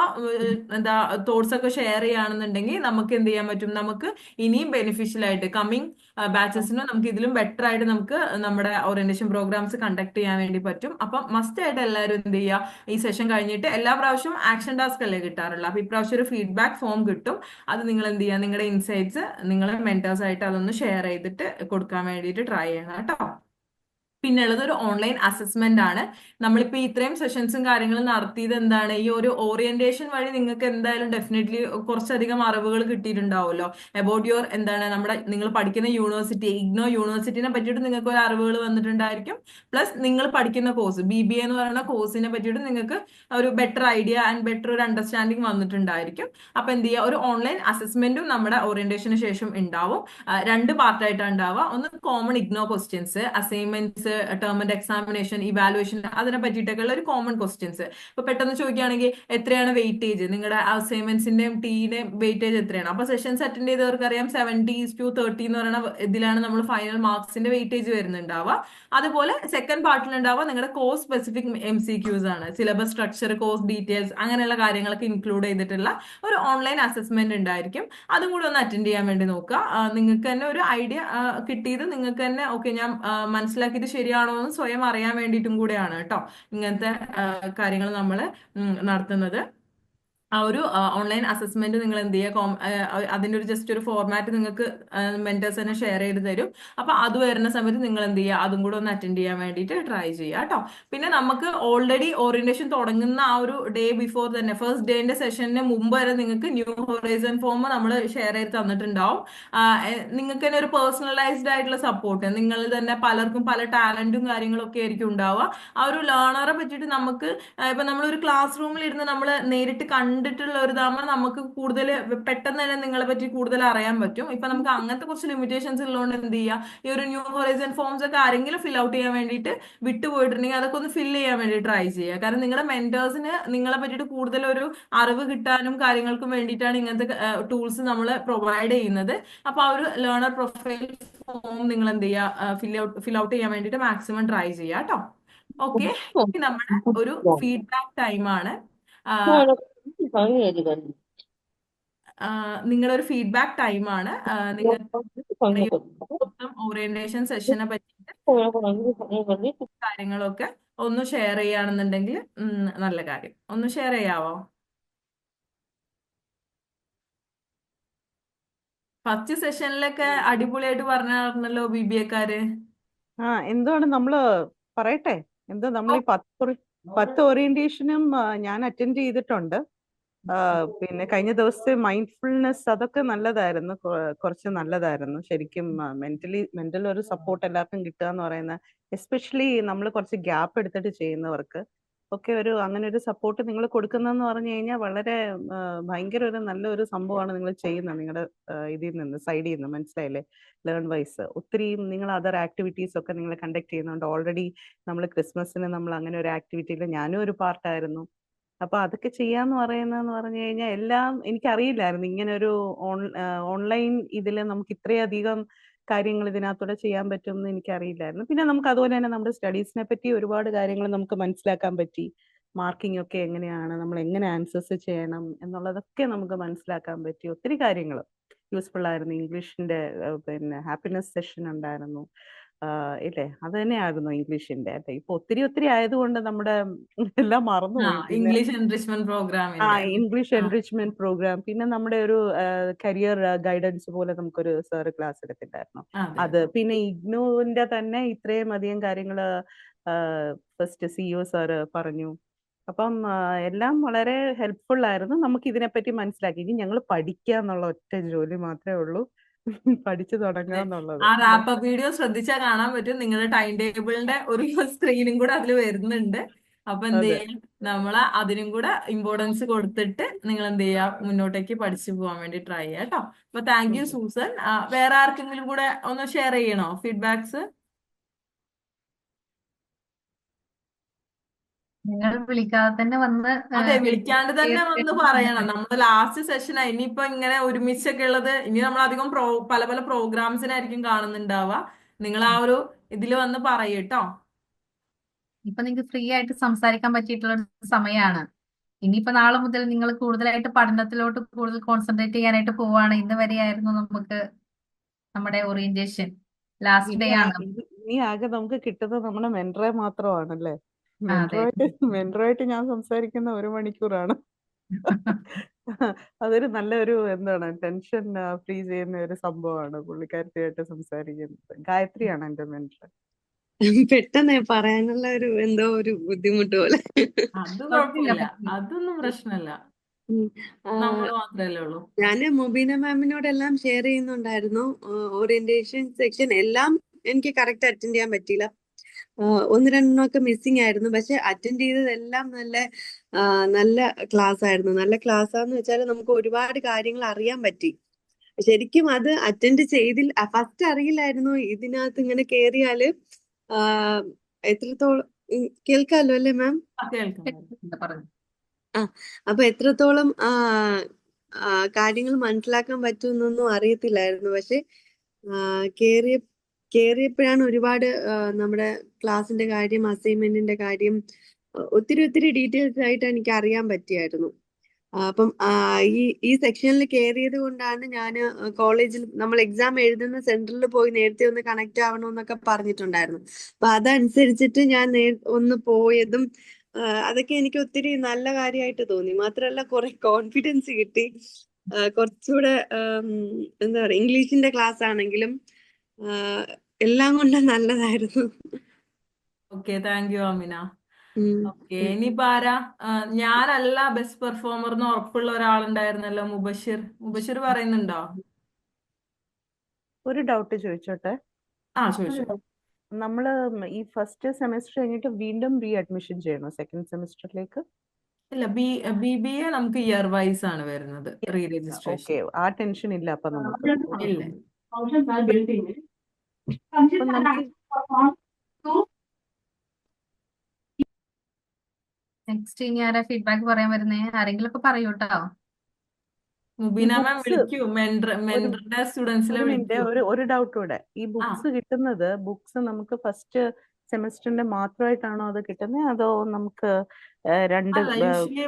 [SPEAKER 2] എന്താ തോട്ട്സ് ഒക്കെ ഷെയർ ചെയ്യുകയാണെന്നുണ്ടെങ്കിൽ നമുക്ക് എന്ത് ചെയ്യാൻ പറ്റും? നമുക്ക് ഇനിയും ബെനിഫിഷ്യൽ ആയിട്ട് കമ്മിങ് ബാച്ചസിന് നമുക്ക് ഇതിലും ബെറ്റർ ആയിട്ട് നമുക്ക് നമ്മുടെ ഓറിയന്റേഷൻ പ്രോഗ്രാംസ് കണ്ടക്ട് ചെയ്യാൻ വേണ്ടി പറ്റും. അപ്പം മസ്റ്റ് ആയിട്ട് എല്ലാവരും എന്ത് ചെയ്യുക? ഈ സെഷൻ കഴിഞ്ഞിട്ട് എല്ലാ പ്രാവശ്യവും ആക്ഷൻ ടാസ്ക് അല്ലേ കിട്ടാറുള്ളൂ. അപ്പൊ ഇപ്രാവശ്യം ഒരു ഫീഡ്ബാക്ക് ഫോം കിട്ടും. അത് നിങ്ങൾ എന്ത് ചെയ്യുക? നിങ്ങളുടെ ഇൻസൈറ്റ്സ് നിങ്ങളുടെ മെന്റേഴ്സ് ആയിട്ട് അതൊന്ന് ഷെയർ ചെയ്തിട്ട് കൊടുക്കാൻ വേണ്ടിയിട്ട് ട്രൈ ചെയ്യണം കേട്ടോ. പിന്നെ ഉള്ളത് ഒരു ഓൺലൈൻ അസസ്മെന്റ് ആണ്. നമ്മളിപ്പോ ഇത്രയും സെഷൻസും കാര്യങ്ങളും നടത്തിയത് എന്താണ്? ഈ ഒരു ഓറിയന്റേഷൻ വഴി നിങ്ങൾക്ക് എന്തായാലും ഡെഫിനറ്റ്ലി കുറച്ചധികം അറിവുകൾ കിട്ടിയിട്ടുണ്ടാവുമല്ലോ. അബൌട്ട് യുവർ എന്താണ് നമ്മുടെ നിങ്ങൾ പഠിക്കുന്ന യൂണിവേഴ്സിറ്റി ഇഗ്നോ യൂണിവേഴ്സിറ്റിനെ പറ്റിയിട്ട് നിങ്ങൾക്ക് ഒരു അറിവുകൾ വന്നിട്ടുണ്ടായിരിക്കും. പ്ലസ് നിങ്ങൾ പഠിക്കുന്ന കോഴ്സ് ബി ബി എന്ന് പറയുന്ന കോഴ്സിനെ പറ്റിയിട്ട് നിങ്ങൾക്ക് ഒരു ബെറ്റർ ഐഡിയ ആൻഡ് ബെറ്റർ ഒരു അണ്ടർസ്റ്റാൻഡിങ് വന്നിട്ടുണ്ടായിരിക്കും. അപ്പൊ എന്ത് ചെയ്യുക? ഒരു ഓൺലൈൻ അസസ്മെന്റും നമ്മുടെ ഓറിയന്റേഷന് ശേഷം ഉണ്ടാവും. രണ്ട് പാർട്ടായിട്ടാണ് ഉണ്ടാവുക. ഒന്ന് common IGNOU questions assignments term and examination evaluation അതിനെ പറ്റിയിട്ടൊക്കെയുള്ള ഒരു കോമൺ ക്വസ്റ്റ്യൻസ് ഇപ്പൊ പെട്ടെന്ന് ചോദിക്കുകയാണെങ്കിൽ എത്രയാണ് വെയിറ്റേജ് നിങ്ങളുടെ അസൈൻമെന്റ്സിന്റെയും ടീയുടെയും വെയിറ്റേജ് എത്രയാണ്? അപ്പൊ സെഷൻസ് അറ്റൻഡ് ചെയ്തവർക്ക് അറിയാം സെവന്റി ടു തേർട്ടി എന്ന് പറയുന്ന ഇതിലാണ് നമ്മൾ ഫൈനൽ മാർക്സിന്റെ വെയിറ്റേജ് വരുന്നുണ്ടാവുക. അതുപോലെ സെക്കൻഡ് പാർട്ടിലുണ്ടാവുക നിങ്ങളുടെ course specific M C Qs ആണ്. സിലബസ് സ്ട്രക്ചർ കോഴ്സ് ഡീറ്റെയിൽസ് അങ്ങനെയുള്ള കാര്യങ്ങളൊക്കെ ഇൻക്ലൂഡ് ചെയ്തിട്ടുള്ള ഒരു ഓൺലൈൻ അസസ്മെന്റ് ഉണ്ടായിരിക്കും. അതും കൂടെ ഒന്ന് അറ്റൻഡ് ചെയ്യാൻ വേണ്ടി നോക്കുക. നിങ്ങൾക്ക് തന്നെ ഒരു ഐഡിയ കിട്ടിയത് നിങ്ങൾക്ക് തന്നെ ഓക്കെ ഞാൻ മനസ്സിലാക്കിയത് മനസ്സിലാക്കിയത് ശരിയാണോ എന്ന് സ്വയം അറിയാൻ വേണ്ടിയിട്ടും കൂടെയാണ് കേട്ടോ ഇങ്ങനത്തെ കാര്യങ്ങൾ നമ്മൾ നടത്തുന്നത്. ആ ഒരു ഓൺലൈൻ അസസ്മെന്റ് നിങ്ങൾ എന്ത് ചെയ്യുക? അതിന്റെ ഒരു ജസ്റ്റ് ഒരു ഫോർമാറ്റ് നിങ്ങൾക്ക് മെന്റേഴ്സ് തന്നെ ഷെയർ ചെയ്ത് തരും. അപ്പൊ അത് വരുന്ന സമയത്ത് നിങ്ങൾ എന്ത് ചെയ്യുക? അതും കൂടെ ഒന്ന് അറ്റൻഡ് ചെയ്യാൻ വേണ്ടിയിട്ട് ട്രൈ ചെയ്യുക കേട്ടോ പിന്നെ നമുക്ക് ഓൾറെഡി ഓറിയന്റേഷൻ തുടങ്ങുന്ന ആ ഒരു ഡേ ബിഫോർ തന്നെ ഫസ്റ്റ് ഡേന്റെ സെഷന് മുമ്പ് വരെ നിങ്ങൾക്ക് ന്യൂ ഹോറൈസൺ ഫോം നമ്മൾ ഷെയർ ചെയ്ത് തന്നിട്ടുണ്ടാവും. നിങ്ങൾക്ക് തന്നെ ഒരു പേഴ്സണലൈസ്ഡ് ആയിട്ടുള്ള സപ്പോർട്ട് നിങ്ങൾ തന്നെ പലർക്കും പല ടാലന്റും കാര്യങ്ങളും ഒക്കെ ആയിരിക്കും ഉണ്ടാവുക. ആ ഒരു ലേണറെ പറ്റിയിട്ട് നമുക്ക് ഇപ്പൊ നമ്മൾ ഒരു ക്ലാസ് റൂമിൽ ഇരുന്ന് നമ്മൾ നേരിട്ട് കണ്ടിട്ടുള്ള ഒരു ഇതാകുമ്പോൾ നമുക്ക് കൂടുതൽ പെട്ടെന്ന് തന്നെ നിങ്ങളെ പറ്റി കൂടുതൽ അറിയാൻ പറ്റും. ഇപ്പൊ നമുക്ക് അങ്ങനത്തെ കുറച്ച് ലിമിറ്റേഷൻസ് ഉള്ളതുകൊണ്ട് എന്ത് ചെയ്യുക ഈ ഒരു ന്യൂ ഹൊറൈസൺ ഫോംസ് ഒക്കെ ആരെങ്കിലും ഫിൽ ഔട്ട് ചെയ്യാൻ വേണ്ടിയിട്ട് വിട്ടുപോയിട്ടുണ്ടെങ്കിൽ അതൊക്കെ ഒന്ന് ഫില്ല് ചെയ്യാൻ വേണ്ടി ട്രൈ ചെയ്യുക. കാരണം നിങ്ങളുടെ മെന്റേഴ്സിന് നിങ്ങളെ പറ്റിയിട്ട് കൂടുതൽ ഒരു അറിവ് കിട്ടാനും കാര്യങ്ങൾക്കും വേണ്ടിയിട്ടാണ് ഇങ്ങനത്തെ ടൂൾസ് നമ്മൾ പ്രൊവൈഡ് ചെയ്യുന്നത്. അപ്പൊ ആ ഒരു ലേണർ പ്രൊഫൈൽ ഫോം നിങ്ങൾ എന്ത് ചെയ്യുക ഫിൽ ഔട്ട് ഫിൽ ഔട്ട് ചെയ്യാൻ വേണ്ടിയിട്ട് മാക്സിമം ട്രൈ ചെയ്യുക കേട്ടോ. ഓക്കെ നമ്മുടെ ഒരു ഫീഡ്ബാക്ക് ടൈമാണ് നിങ്ങളുടെ ഒരു ഫീഡ്ബാക്ക് ടൈമാണ് നിങ്ങൾ മൊത്തം ഓറിയന്റേഷൻ സെഷനെ പറ്റിയിട്ട് കാര്യങ്ങളൊക്കെ ഒന്ന് ഷെയർ ചെയ്യാണെന്നുണ്ടെങ്കിൽ നല്ല കാര്യം. ഒന്ന് ഷെയർ ചെയ്യാവോ? ഫസ്റ്റ് സെഷനിലൊക്കെ അടിപൊളിയായിട്ട് പറഞ്ഞായിരുന്നല്ലോ ബി ബി എക്കാര്
[SPEAKER 4] ആ എന്താണ് നമ്മൾ പറയട്ടെ? എന്താ നമ്മൾ ഈ പത്ത് പത്ത് ഓറിയന്റേഷനും ഞാൻ അറ്റൻഡ് ചെയ്തിട്ടുണ്ട്. പിന്നെ കഴിഞ്ഞ ദിവസത്തെ മൈൻഡ്ഫുൾനെസ് അതൊക്കെ നല്ലതായിരുന്നു. കുറച്ച് നല്ലതായിരുന്നു. ശരിക്കും മെന്റലി മെന്റൽ ഒരു സപ്പോർട്ട് എല്ലാവർക്കും കിട്ടുക എന്ന് പറയുന്ന എസ്പെഷ്യലി നമ്മൾ കുറച്ച് ഗ്യാപ്പ് എടുത്തിട്ട് ചെയ്യുന്നവർക്ക് ഒക്കെ ഒരു അങ്ങനെ ഒരു സപ്പോർട്ട് നിങ്ങൾ കൊടുക്കുന്നതെന്ന് പറഞ്ഞു കഴിഞ്ഞാൽ വളരെ ഭയങ്കര ഒരു നല്ലൊരു സംഭവമാണ് നിങ്ങൾ ചെയ്യുന്നത്. നിങ്ങളുടെ ഇതിൽ നിന്ന് സൈഡിൽ നിന്ന് മനസ്സിലായില്ലേ? ലേൺ വൈസ് ഒത്തിരി നിങ്ങൾ അതർ ആക്ടിവിറ്റീസ് ഒക്കെ നിങ്ങൾ കണ്ടക്ട് ചെയ്യുന്നുണ്ട്. ഓൾറെഡി നമ്മൾ ക്രിസ്മസിന് നമ്മൾ അങ്ങനെ ഒരു ആക്ടിവിറ്റിയിൽ ഞാനും ഒരു പാർട്ടായിരുന്നു അപ്പൊ അതൊക്കെ ചെയ്യാന്ന് പറയുന്നതെന്ന് പറഞ്ഞു കഴിഞ്ഞാൽ എല്ലാം എനിക്കറിയില്ലായിരുന്നു. ഇങ്ങനെ ഒരു ഓൺ ഓൺലൈൻ ഇതിൽ നമുക്ക് ഇത്രയധികം കാര്യങ്ങൾ ഇതിനകത്തൂടെ ചെയ്യാൻ പറ്റും എന്ന് എനിക്കറിയില്ലായിരുന്നു. പിന്നെ നമുക്ക് അതുപോലെ തന്നെ നമ്മുടെ സ്റ്റഡീസിനെ പറ്റി ഒരുപാട് കാര്യങ്ങൾ നമുക്ക് മനസ്സിലാക്കാൻ പറ്റി. മാർക്കിംഗ് ഒക്കെ എങ്ങനെയാണ്? നമ്മൾ എങ്ങനെ ആൻസേഴ്സ് ചെയ്യണം? എന്നുള്ളതൊക്കെ നമുക്ക് മനസ്സിലാക്കാൻ പറ്റി. ഒത്തിരി കാര്യങ്ങൾ. യൂസ്ഫുൾ ആയിരുന്നു ഇംഗ്ലീഷിന്റെ പിന്നെ ഹാപ്പിനെസ് സെഷൻ ഉണ്ടായിരുന്നു. ആഹ് ഇല്ലേ? അത് തന്നെയായിരുന്നു ഇംഗ്ലീഷിന്റെ. അല്ലെ ഇപ്പൊ ഒത്തിരി ഒത്തിരി ആയതുകൊണ്ട് നമ്മുടെ എല്ലാം
[SPEAKER 2] ആ
[SPEAKER 4] മറന്നുപോയി പിന്നെ
[SPEAKER 2] ഇംഗ്ലീഷ് എൻറിച്ച്മെന്റ്
[SPEAKER 4] ആ
[SPEAKER 2] പ്രോഗ്രാമിന്റെ
[SPEAKER 4] ഇംഗ്ലീഷ്
[SPEAKER 2] ആ.
[SPEAKER 4] എൻറിച്ച്മെന്റ് പ്രോഗ്രാം പിന്നെ നമ്മുടെ ഒരു കരിയർ ഗൈഡൻസ് പോലെ നമുക്കൊരു സാറ് ക്ലാസ് എടുത്തിട്ടുണ്ടായിരുന്നു.
[SPEAKER 2] അതെ.
[SPEAKER 4] അത്
[SPEAKER 2] അതെ
[SPEAKER 4] പിന്നെ ഇഗ്നുവിന്റെ തന്നെ ഇത്രയും അധികം കാര്യങ്ങൾ ഫസ്റ്റ് സിഇഒ സാറ് പറഞ്ഞു. അപ്പം ആ, എല്ലാം വളരെ ഹെൽപ്ഫുൾ ആയിരുന്നു. നമുക്ക് ഇതിനെപ്പറ്റി മനസ്സിലാക്കി. ഇനി ഞങ്ങൾ പഠിക്കുക എന്നുള്ള ഒറ്റ ജോലി മാത്രമേ ഉള്ളൂ. പഠിച്ചു തുടങ്ങുക എന്നുള്ളത്.
[SPEAKER 2] ആ റാപ്പ് വീഡിയോ ശ്രദ്ധിച്ചാൽ കാണാൻ പറ്റും. നിങ്ങളുടെ ടൈം ടേബിളിന്റെ ഒരു സ്ക്രീനും കൂടെ അതിൽ വരുന്നുണ്ട്. അപ്പൊ എന്ത് ചെയ്യാം? നമ്മൾ അതിനും കൂടെ ഇമ്പോർട്ടൻസ് കൊടുത്തിട്ട് നിങ്ങൾ എന്ത് ചെയ്യാ? മുന്നോട്ടേക്ക് പഠിച്ചു പോകാൻ വേണ്ടി ട്രൈ ചെയ്യാം കേട്ടോ. അപ്പൊ താങ്ക് യു സൂസൻ. വേറെ ആർക്കെങ്കിലും കൂടെ ഒന്ന് ഷെയർ ചെയ്യണോ? ഫീഡ്ബാക്സ്
[SPEAKER 1] നിങ്ങൾ വിളിക്കാതെ തന്നെ വന്ന്
[SPEAKER 2] അതെ വിളിക്കാണ്ട് തന്നെ വന്ന് പറയണം. നമ്മൾ ലാസ്റ്റ് സെഷനാ ഇനിയിപ്പോ ഇങ്ങനെ ഒരുമിച്ചൊക്കെ ഉള്ളത് ഇനി നമ്മൾ അധികം പ്രോ പല പല പ്രോഗ്രാംസിനായിരിക്കും കാണുന്നുണ്ടാവുക. നിങ്ങൾ ആ ഒരു ഇതിൽ വന്ന് പറയൂട്ടോ
[SPEAKER 1] ഇപ്പൊ നിങ്ങൾക്ക് ഫ്രീ ആയിട്ട് സംസാരിക്കാൻ പറ്റിയിട്ടുള്ള ഒരു സമയമാണ് ഇനിയിപ്പോ നാളെ മുതൽ നിങ്ങൾ കൂടുതലായിട്ട് പഠനത്തിലോട്ട് കൂടുതൽ കോൺസെൻട്രേറ്റ് ചെയ്യാനായിട്ട് പോവാണ്. ഇന്ന് വരെയായിരുന്നു നമുക്ക് നമ്മുടെ ഓറിയന്റേഷൻ ലാസ്റ്റ് ഡേ ആണ്.
[SPEAKER 4] ഇനി ആകെ നമുക്ക് കിട്ടുന്നത് നമ്മുടെ മെന്ററെ മാത്രമാണല്ലേ?
[SPEAKER 1] അതെ.
[SPEAKER 4] ഞാൻ സംസാരിക്കുന്ന ഒരു മണിക്കൂറാണ്. അതൊരു നല്ലൊരു എന്താണ് ടെൻഷൻ ഫ്രീ ചെയ്യുന്ന ഒരു സംഭവമാണ്. പുള്ളിക്കാരത്തിയായിട്ട് സംസാരിക്കുന്നത്. ഗായത്രിയാണ് എന്റെ മെന്റർ
[SPEAKER 5] പെട്ടെന്ന് പറയാനുള്ള ഒരു എന്തോ ഒരു ബുദ്ധിമുട്ട് പോലെ.
[SPEAKER 2] അത്
[SPEAKER 1] കുഴപ്പമില്ല.
[SPEAKER 2] കുഴപ്പമില്ല അതൊന്നും പ്രശ്നമില്ല.
[SPEAKER 5] ഉം. ആ,
[SPEAKER 2] നമ്മൾ മാത്രമല്ലേ ഉള്ളൂ.
[SPEAKER 5] ഞാൻ മുബീന മാമിനോടെല്ലാം ഷെയർ ചെയ്യുന്നുണ്ടായിരുന്നു. ഓറിയന്റേഷൻ സെക്ഷൻ എല്ലാം എനിക്ക് കറക്റ്റ് അറ്റൻഡ് ചെയ്യാൻ പറ്റിയില്ല. ഒന്ന് രണ്ടെണ്ണമൊക്കെ മിസ്സിംഗ് ആയിരുന്നു. പക്ഷെ അറ്റൻഡ് ചെയ്തതെല്ലാം നല്ല നല്ല ക്ലാസ് ആയിരുന്നു. നല്ല ക്ലാസ് ആന്ന് വെച്ചാൽ നമുക്ക് ഒരുപാട് കാര്യങ്ങൾ അറിയാൻ പറ്റി. ശരിക്കും അത് അറ്റൻഡ് ചെയ്തിൽ ഫസ്റ്റ് അറിയില്ലായിരുന്നു ഇതിനകത്ത് ഇങ്ങനെ കേറിയാൽ. എത്രത്തോളം കേൾക്കാമല്ലോ അല്ലേ മാം
[SPEAKER 2] ആ,
[SPEAKER 5] അപ്പൊ എത്രത്തോളം കാര്യങ്ങൾ മനസ്സിലാക്കാൻ പറ്റുമെന്നൊന്നും അറിയത്തില്ലായിരുന്നു. പക്ഷെ കേറിയ കേറിയപ്പോഴാണ് ഒരുപാട് നമ്മുടെ ക്ലാസിന്റെ കാര്യം അസൈൻമെന്റിന്റെ കാര്യം ഒത്തിരി ഒത്തിരി ഡീറ്റെയിൽസ് ആയിട്ട് എനിക്ക് അറിയാൻ പറ്റിയായിരുന്നു. അപ്പം ഈ ഈ സെക്ഷനിൽ കയറിയത് കൊണ്ടാണ് ഞാൻ കോളേജിൽ നമ്മൾ എക്സാം എഴുതുന്ന സെന്ററിൽ പോയി നേരത്തെ ഒന്ന് കണക്ട് ആവണമെന്നൊക്കെ പറഞ്ഞിട്ടുണ്ടായിരുന്നു. അപ്പൊ അതനുസരിച്ചിട്ട് ഞാൻ നേ ഒന്ന് പോയതും അതൊക്കെ എനിക്ക് ഒത്തിരി നല്ല കാര്യമായിട്ട് തോന്നി. മാത്രമല്ല കുറെ കോൺഫിഡൻസ് കിട്ടി. കുറച്ചുകൂടെ എന്താ പറയുക ഇംഗ്ലീഷിന്റെ ക്ലാസ് ആണെങ്കിലും എല്ലാം കൊണ്ടും നല്ലതായിരുന്നു.
[SPEAKER 2] Okay thank you Amina. Okay. ഇനിയിപ്പോ ആരാ? ഞാനല്ല ബെസ്റ്റ് പെർഫോമർ എന്ന് ഉറപ്പുള്ള ഒരാളുണ്ടായിരുന്നല്ലോ മുബഷിർ. മുബഷിർ പറയുന്നുണ്ടോ?
[SPEAKER 4] ഒരു ഡൗട്ട് ചോദിച്ചോട്ടെ?
[SPEAKER 2] ആ ചോദിച്ചു.
[SPEAKER 4] നമ്മൾ ഈ ഫസ്റ്റ് സെമിസ്റ്റർ കഴിഞ്ഞിട്ട് വീണ്ടും റീ അഡ്മിഷൻ ചെയ്യണോ സെക്കൻഡ് സെമിസ്റ്ററിലേക്ക്
[SPEAKER 2] ഇല്ല ബി ബി ബി എ നമുക്ക് ഇയർ വൈസ് ആണ് വരുന്നത് റീ രജിസ്ട്രേഷൻ
[SPEAKER 4] ഓക്കെ ആ ടെൻഷൻ ഇല്ല അപ്പൊ നമുക്ക്
[SPEAKER 2] ഇല്ല.
[SPEAKER 4] അപ്പൊ നമുക്ക്
[SPEAKER 1] നെക്സ്റ്റ് ഇനി ആരാ ഫീഡ്ബാക്ക് പറയാൻ വരുന്നേ? ആരെങ്കിലും ഒക്കെ പറയൂ കേട്ടോ
[SPEAKER 2] മുബീന മാം വിളിക്കൂ.
[SPEAKER 4] ഒരു
[SPEAKER 2] മെൻഡറുടെ
[SPEAKER 4] ഒരു ഒരു ഒരു ഡൗട്ട് കൂടെ. ഈ ബുക്സ് കിട്ടുന്നത് ബുക്സ് നമുക്ക് ഫസ്റ്റ് സെമസ്റ്ററിന്റെ മാത്രമായിട്ടാണോ അത് കിട്ടുന്നത് അതോ നമുക്ക് രണ്ട്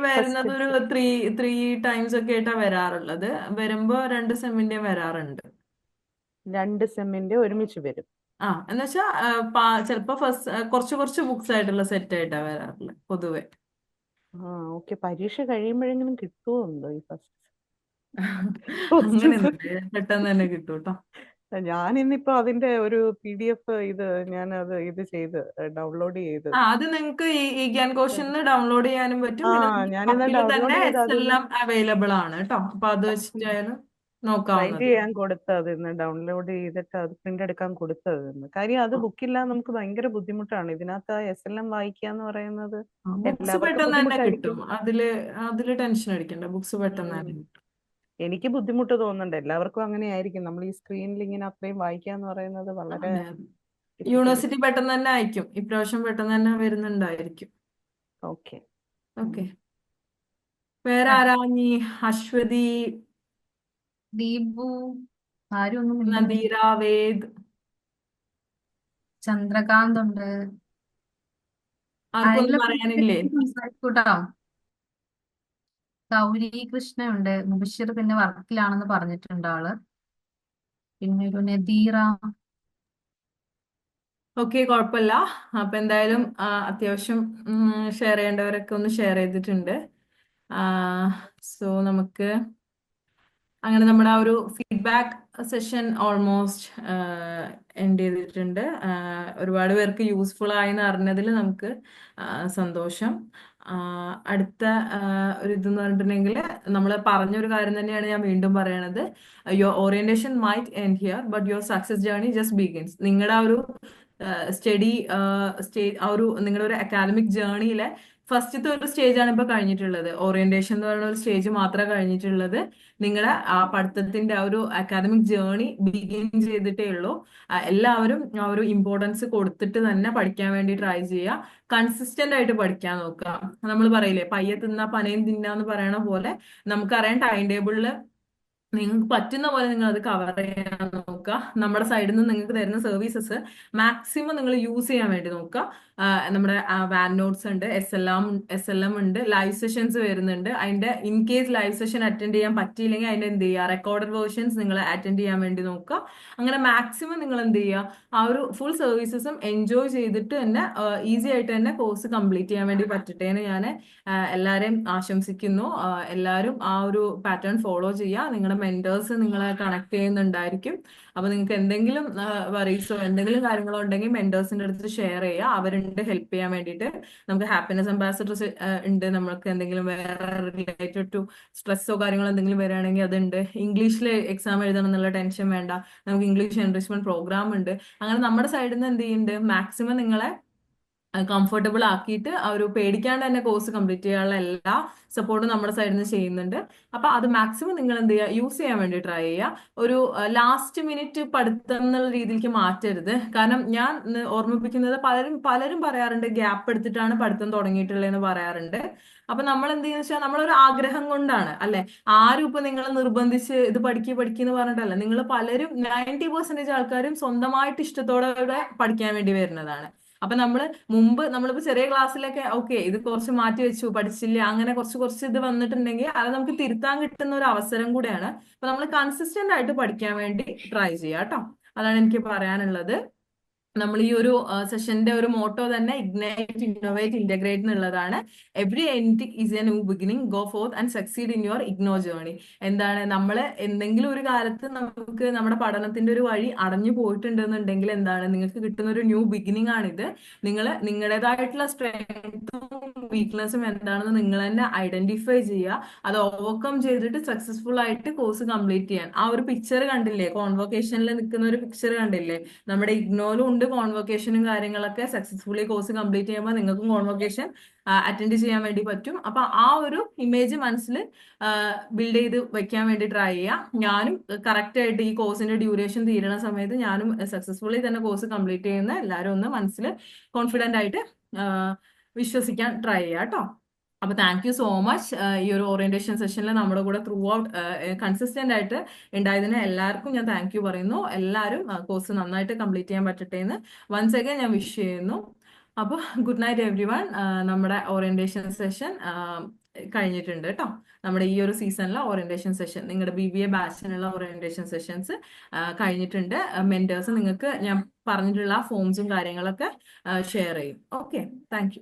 [SPEAKER 2] വരുന്നത് ഒരു ത്രീ ത്രീ ടൈംസ് ഒക്കെ ആയിട്ടാ വരാറുള്ളത്. വരുമ്പോ രണ്ട് സെമ്മിന്റെ വരാറുണ്ട്.
[SPEAKER 4] രണ്ട് സെമ്മിന്റെ ഒരുമിച്ച് വരും.
[SPEAKER 2] ആ എന്നുവെച്ചാ ചിലപ്പോ ഫസ്റ്റ് കുറച്ച് കുറച്ച് ബുക്സ് ആയിട്ടുള്ള സെറ്റ് ആയിട്ടാ വരാറില്ല പൊതുവെ.
[SPEAKER 4] ആ ഓക്കെ പരീക്ഷ കഴിയുമ്പോഴെങ്കിലും കിട്ടുമോ എന്തോ ഈ ഫസ്റ്റ്
[SPEAKER 2] പെട്ടെന്ന് തന്നെ കിട്ടും കേട്ടോ
[SPEAKER 4] ഞാൻ ഇന്നിപ്പോ അതിന്റെ ഒരു പി ഡി എഫ് ഇത് ഞാൻ അത് ഇത് ചെയ്ത് ഡൗൺലോഡ് ചെയ്ത്.
[SPEAKER 2] അത് നിങ്ങൾക്ക് ഈ ഗ്യാൻ കോഷന്ന് ഡൗൺലോഡ് ചെയ്യാനും പറ്റും. എസ് അവൈലബിൾ ആണ് കേട്ടോ. അപ്പൊ അത് വെച്ചിട്ടായാലും
[SPEAKER 4] പ്രിന്റ്
[SPEAKER 2] നോക്കാവുന്നത്
[SPEAKER 4] ചെയ്യാൻ കൊടുത്തത് ഇന്ന് ഡൗൺലോഡ് ചെയ്തിട്ട് അത് പ്രിന്റ് എടുക്കാൻ കൊടുത്തത് കാര്യം അത് ബുക്കില്ല നമുക്ക് ഭയങ്കര ബുദ്ധിമുട്ടാണ്. ഇതിനകത്ത് എസ് എൽ എം വായിക്കുക എന്ന് പറയുന്നത്
[SPEAKER 2] ബുക്സ്
[SPEAKER 4] എല്ലാവർക്കും
[SPEAKER 2] പെട്ടെന്ന് തന്നെ
[SPEAKER 4] ബുദ്ധിമുട്ടായിരിക്കും.
[SPEAKER 2] കിട്ടും. അതിൽ അതിൽ ടെൻഷൻ അടിക്കണ്ട. ബുക്സ് പെട്ടെന്ന് തന്നെ കിട്ടും.
[SPEAKER 4] എനിക്ക് ബുദ്ധിമുട്ട് തോന്നുന്നുണ്ട്. എല്ലാവർക്കും അങ്ങനെയായിരിക്കും. നമ്മൾ ഈ സ്ക്രീനിൽ ഇങ്ങനെ അത്രയും വായിക്കുക എന്ന് പറയുന്നത് വളരെ
[SPEAKER 2] അതെ അതെ.
[SPEAKER 4] ഡിഫിക്കൽട്ട്
[SPEAKER 2] യൂണിവേഴ്സിറ്റി പെട്ടെന്ന് തന്നെ അയക്കും. ഇപ്രാവശ്യം പെട്ടെന്ന് തന്നെ വരുന്നുണ്ടായിരിക്കും.
[SPEAKER 4] ഓക്കെ.
[SPEAKER 2] ഓക്കെ. വേറെ ആരാ? നീ അശ്വതി
[SPEAKER 1] ദീപു ആരും ഒന്നും
[SPEAKER 2] വേദ്.
[SPEAKER 1] ചന്ദ്രകാന്ത് ഉണ്ട്. ആരെങ്കിലും
[SPEAKER 2] പറയാനില്ലേ?
[SPEAKER 1] സംസാരിക്കൂട്ടോ. ഗൗരി കൃഷ്ണ ഉണ്ട്. മുബഷിർ പിന്നെ വർക്കിലാണെന്ന് പറഞ്ഞിട്ടുണ്ട് ആൾ. പിന്നെ ഒരു നദീറ.
[SPEAKER 2] ഓക്കെ കുഴപ്പമില്ല. അപ്പൊ എന്തായാലും അത്യാവശ്യം ഷെയർ ചെയ്യേണ്ടവരൊക്കെ ഒന്ന് ഷെയർ ചെയ്തിട്ടുണ്ട്. സോ നമുക്ക് അങ്ങനെ നമ്മുടെ ആ ഒരു ഫീഡ്ബാക്ക് സെഷൻ ഓൾമോസ്റ്റ് എൻഡ് ചെയ്തിട്ടുണ്ട്. ഒരുപാട് പേർക്ക് യൂസ്ഫുൾ ആയെന്ന് അറിഞ്ഞതിൽ നമുക്ക് സന്തോഷം. അടുത്ത ഒരു ഇതെന്ന് പറഞ്ഞിട്ടുണ്ടെങ്കിൽ നമ്മൾ പറഞ്ഞൊരു കാര്യം തന്നെയാണ് ഞാൻ വീണ്ടും പറയണത്. Your orientation might end here but your success journey just begins നിങ്ങളുടെ ആ ഒരു സ്റ്റഡി സ്റ്റേ ആ ഒരു നിങ്ങളുടെ ഒരു അക്കാദമിക് ജേർണിയിലെ ഫസ്റ്റത്തെ ഒരു സ്റ്റേജ് ആണ് ഇപ്പൊ കഴിഞ്ഞിട്ടുള്ളത്. ഓറിയന്റേഷൻ എന്ന് പറയുന്ന ഒരു സ്റ്റേജ് മാത്രമേ കഴിഞ്ഞിട്ടുള്ളത്. നിങ്ങളുടെ ആ പഠിത്തത്തിന്റെ ആ ഒരു അക്കാദമിക് ജേർണി ബിഗിൻ ചെയ്തിട്ടേ ഉള്ളൂ. എല്ലാവരും ആ ഒരു ഇമ്പോർട്ടൻസ് കൊടുത്തിട്ട് തന്നെ പഠിക്കാൻ വേണ്ടി ട്രൈ ചെയ്യുക. കൺസിസ്റ്റന്റ് ആയിട്ട് പഠിക്കാൻ നോക്കുക. നമ്മൾ പറയില്ലേ പയ്യെ തിന്നാ പനയും തിന്നാന്ന് പറയണ പോലെ നമുക്കറിയാം ടൈം ടേബിളിൽ നിങ്ങൾക്ക് പറ്റുന്ന പോലെ നിങ്ങൾ അത് കവർ ചെയ്യാൻ നോക്കുക. നമ്മുടെ സൈഡിൽ നിന്ന് നിങ്ങൾക്ക് തരുന്ന സർവീസസ് മാക്സിമം നിങ്ങൾ യൂസ് ചെയ്യാൻ വേണ്ടി നോക്കുക. നമ്മുടെ വാൻ നോട്ട്സ് ഉണ്ട് S L M S L M ഉണ്ട് ലൈവ് സെഷൻസ് വരുന്നുണ്ട്. അതിന്റെ in case live session attend ചെയ്യാൻ പറ്റിയില്ലെങ്കിൽ അതിന്റെ എന്ത് ചെയ്യുക? റെക്കോർഡഡ് വേർഷൻസ് നിങ്ങൾ അറ്റൻഡ് ചെയ്യാൻ വേണ്ടി നോക്കുക. അങ്ങനെ മാക്സിമം നിങ്ങൾ എന്ത് ചെയ്യുക? ആ ഒരു ഫുൾ സർവീസസും എൻജോയ് ചെയ്തിട്ട് തന്നെ ഈസി ആയിട്ട് തന്നെ കോഴ്സ് കംപ്ലീറ്റ് ചെയ്യാൻ വേണ്ടി പറ്റട്ടെ എന്ന് ഞാൻ എല്ലാവരെയും ആശംസിക്കുന്നു. എല്ലാവരും ആ ഒരു പാറ്റേൺ ഫോളോ ചെയ്യുക. നിങ്ങളുടെ മെന്റേഴ്സ് നിങ്ങളെ കണക്ട് ചെയ്യുന്നുണ്ടായിരിക്കും. അപ്പൊ നിങ്ങൾക്ക് എന്തെങ്കിലും വറീസോ എന്തെങ്കിലും കാര്യങ്ങളോ ഉണ്ടെങ്കിൽ മെന്റേഴ്സിന്റെ അടുത്ത് ഷെയർ ചെയ്യുക. അവരുണ്ട് ഹെൽപ്പ് ചെയ്യാൻ വേണ്ടിയിട്ട്. നമുക്ക് ഹാപ്പിനെസ് അംബാസഡർസ് ഉണ്ട്. നമ്മൾക്ക് എന്തെങ്കിലും വേറെ റിലേറ്റഡ് ടു സ്ട്രെസ്സോ കാര്യങ്ങളോ എന്തെങ്കിലും വരികയാണെങ്കിൽ അതുണ്ട്. ഇംഗ്ലീഷിൽ എക്സാം എഴുതണം എന്നുള്ള ടെൻഷൻ വേണ്ട. നമുക്ക് ഇംഗ്ലീഷ് എൻറിച്ച്മെന്റ് പ്രോഗ്രാം ഉണ്ട്. അങ്ങനെ നമ്മുടെ സൈഡിൽ നിന്ന് എന്ത് ചെയ്യുന്നുണ്ട്? മാക്സിമം നിങ്ങളെ കംഫർട്ടബിൾ ആക്കിയിട്ട് ആ ഒരു പേടിക്കാണ്ട് തന്നെ കോഴ്സ് കംപ്ലീറ്റ് ചെയ്യാനുള്ള എല്ലാ സപ്പോർട്ടും നമ്മുടെ സൈഡിൽ നിന്ന് ചെയ്യുന്നുണ്ട്. അപ്പൊ അത് മാക്സിമം നിങ്ങൾ എന്ത് ചെയ്യുക? യൂസ് ചെയ്യാൻ വേണ്ടി ട്രൈ ചെയ്യുക. ഒരു ലാസ്റ്റ് മിനിറ്റ് പഠിത്തം എന്നുള്ള രീതിയിലേക്ക് മാറ്റരുത്. കാരണം ഞാൻ ഓർമ്മിപ്പിക്കുന്നത് പലരും പലരും പറയാറുണ്ട് ഗ്യാപ്പ് എടുത്തിട്ടാണ് പഠിത്തം തുടങ്ങിയിട്ടുള്ളതെന്ന് പറയാറുണ്ട്. അപ്പൊ നമ്മൾ എന്ത് ചെയ്യുന്ന വെച്ചാൽ നമ്മളൊരു ആഗ്രഹം കൊണ്ടാണ് അല്ലെ? ആരും ഇപ്പൊ നിങ്ങളെ നിർബന്ധിച്ച് ഇത് പഠിക്കുക പഠിക്കുക എന്ന് പറഞ്ഞിട്ടല്ല. നിങ്ങൾ പലരും നയന്റി പെർസെന്റേജ് ആൾക്കാരും സ്വന്തമായിട്ട് ഇഷ്ടത്തോടെ പഠിക്കാൻ വേണ്ടി വരുന്നതാണ്. അപ്പൊ നമ്മൾ മുമ്പ് നമ്മളിപ്പോ ചെറിയ ക്ലാസ്സിലൊക്കെ ഓക്കെ ഇത് കുറച്ച് മാറ്റി വെച്ചു പഠിച്ചില്ല അങ്ങനെ കുറച്ച് കുറച്ച് ഇത് വന്നിട്ടുണ്ടെങ്കിൽ അത് നമുക്ക് തിരുത്താൻ കിട്ടുന്ന ഒരു അവസരം കൂടെയാണ്. അപ്പൊ നമ്മൾ കൺസിസ്റ്റന്റ് ആയിട്ട് പഠിക്കാൻ വേണ്ടി ട്രൈ ചെയ്യാം കേട്ടോ അതാണ് എനിക്ക് പറയാനുള്ളത്. നമ്മൾ ഈ ഒരു സെഷന്റെ ഒരു മോട്ടോ തന്നെ ഇഗ്നൈറ്റ് ഇന്നോവേറ്റ് ഇന്റഗ്രേറ്റ് എന്നുള്ളതാണ്. Every end is a new beginning go forth and succeed in your IGNOU journey എന്താണ്? നമ്മൾ എന്തെങ്കിലും ഒരു കാലത്ത് നമുക്ക് നമ്മുടെ പഠനത്തിന്റെ ഒരു വഴി അടഞ്ഞു പോയിട്ടുണ്ടെന്നുണ്ടെങ്കിൽ എന്താണ്? നിങ്ങൾക്ക് കിട്ടുന്ന ഒരു ന്യൂ ബിഗിനിങ് ആണിത്. നിങ്ങൾ നിങ്ങളുടേതായിട്ടുള്ള സ്ട്രെങ്ത്തും വീക്ക്നെസ്സും എന്താണെന്ന് നിങ്ങൾ തന്നെ ഐഡന്റിഫൈ ചെയ്യുക. അത് ഓവർകം ചെയ്തിട്ട് സക്സസ്ഫുൾ ആയിട്ട് കോഴ്സ് കംപ്ലീറ്റ് ചെയ്യാൻ. ആ ഒരു പിക്ചർ കണ്ടില്ലേ? കോൺവൊക്കേഷനിൽ നിൽക്കുന്ന ഒരു പിക്ചർ കണ്ടില്ലേ? നമ്മുടെ ഇഗ്നോയിലും ഉണ്ട് കോൺവൊക്കേഷനും കാര്യങ്ങളൊക്കെ സക്സസ്ഫുള്ളി കോഴ്സ് കംപ്ലീറ്റ് ചെയ്യുമ്പോൾ നിങ്ങൾക്കും കോൺവൊക്കേഷൻ അറ്റൻഡ് ചെയ്യാൻ വേണ്ടി പറ്റും. അപ്പൊ ആ ഒരു ഇമേജ് മനസ്സിൽ ബിൽഡ് ചെയ്ത് വെക്കാൻ വേണ്ടി ട്രൈ ചെയ്യാം. ഞാനും കറക്റ്റ് ആയിട്ട് ഈ കോഴ്സിന്റെ ഡ്യൂറേഷൻ തീരുന്ന സമയത്ത് ഞാനും സക്സസ്ഫുള്ളി തന്നെ കോഴ്സ് കംപ്ലീറ്റ് ചെയ്യുന്ന എല്ലാവരും ഒന്ന് മനസ്സിൽ കോൺഫിഡന്റ് ആയിട്ട് വിശ്വസിക്കാൻ ട്രൈ ചെയ്യാം കേട്ടോ അപ്പൊ താങ്ക് യു സോ മച്ച് ഈ ഒരു ഓറിയന്റേഷൻ സെഷനിൽ നമ്മുടെ കൂടെ ത്രൂ ഔട്ട് കൺസിസ്റ്റന്റ് ആയിട്ട് ഉണ്ടായതിന് എല്ലാവർക്കും ഞാൻ താങ്ക് യു പറയുന്നു. എല്ലാവരും കോഴ്സ് നന്നായിട്ട് കംപ്ലീറ്റ് ചെയ്യാൻ പറ്റട്ടെ എന്ന് വൺസ് അഗൈൻ ഞാൻ വിഷ് ചെയ്യുന്നു. അപ്പോൾ ഗുഡ് നൈറ്റ് എവ്രി വൺ നമ്മുടെ ഓറിയന്റേഷൻ സെഷൻ കഴിഞ്ഞിട്ടുണ്ട് കേട്ടോ നമ്മുടെ ഈ ഒരു സീസണിലെ ഓറിയന്റേഷൻ സെഷൻ നിങ്ങളുടെ ബി ബി എ ബാച്ചിനുള്ള ഓറിയന്റേഷൻ സെഷൻസ് കഴിഞ്ഞിട്ടുണ്ട്. മെന്റേഴ്സ് നിങ്ങൾക്ക് ഞാൻ പറഞ്ഞിട്ടുള്ള ഫോംസും കാര്യങ്ങളൊക്കെ ഷെയർ ചെയ്യും. Okay thank